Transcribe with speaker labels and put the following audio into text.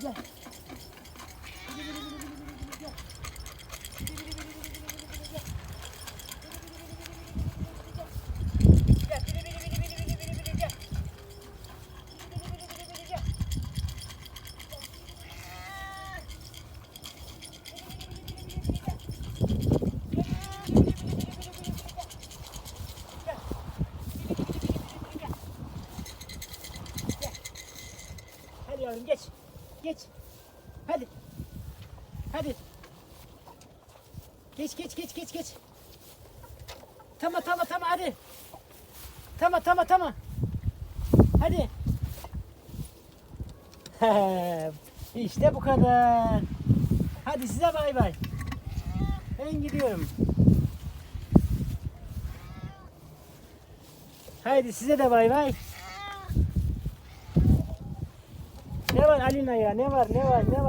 Speaker 1: gel. Yavrum geç. Geç. Hadi. Hadi. Geç geç geç geç geç. Tamam tamam tamam hadi. Tamam tamam tamam. Hadi. işte bu kadar. Hadi size bay bay. Ben gidiyorum. Haydi size de bay bay. Never આલી ના never never never